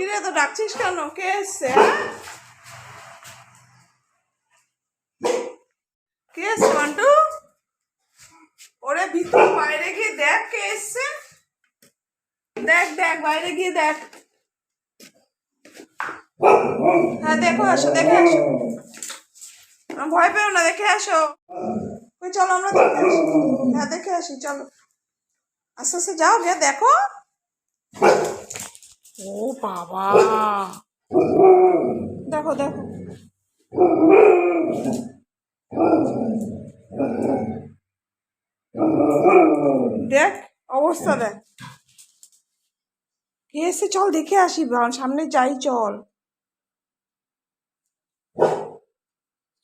কিরে তো ডাকছিস কেন? কে এসছে হ্যাঁ? কে এসছে মন্টু ওরে, ভিতর বাইরে গিয়ে দেখ কে এসছে। দেখ দেখ, বাইরে গিয়ে দেখ। হ্যাঁ দেখো, আসো, দেখে আসো। ভয় পেও না, দেখে আসো। ওই, চলো, আমরা দেখে আসি। হ্যাঁ দেখে আসি, চলো। আস্তে আস্তে যাও, গিয়ে দেখো। ও বাবা। দেখো দেখো। দেখ, অবস্থা দেখ। এসে চল, দেখে আসি সামনে যাই, চল।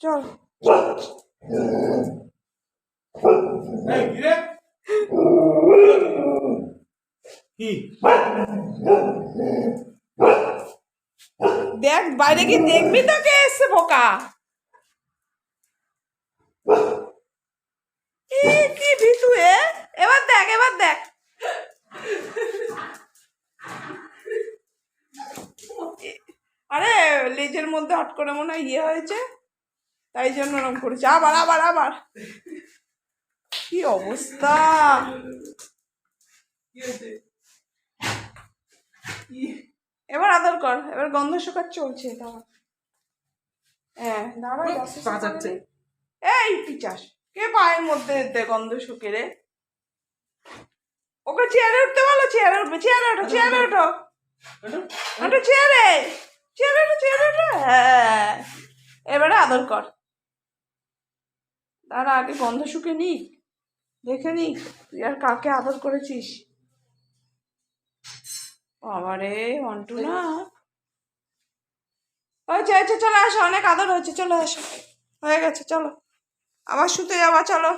চল এই, কি? দেখ বাইরে কি দেখবি তো কে এসছে বোকা কি ভিতু এ? এবার দেখ এবার দেখ। আরে লেজের মধ্যে হট করে মনে হয় ইয়ে হয়েছে। তাই জন্য ওরকম করেছে। আবার আবার আবার। কি অবস্থা? এবার আদর কর এবার গন্ধ শুকার চলছে দাঁড়া। হ্যাঁ দাঁড়া। এই পিচাস কে পায়ের মধ্যে দে গন্ধ শুকে রে? ওকে চেয়ারে উঠতে বলো চেয়ারে উঠবে চেয়ারে ওঠো চেয়ারে ওঠো। ওঠো চেয়ারে চেয়ারে ওঠো চেয়ারে ওঠো। হ্যাঁ। এবারে আদর কর। দাঁড়া আগে গন্ধ শুকে নি দেখে নি তুই আর কাকে আদর করেছিস? বাবারে অন্টু না। হয়েছে হয়েছে চলে আসো অনেক আদর হয়েছে চলে আসো। হয়ে গেছে চলো। আবার শুতে যাওয়া চলো।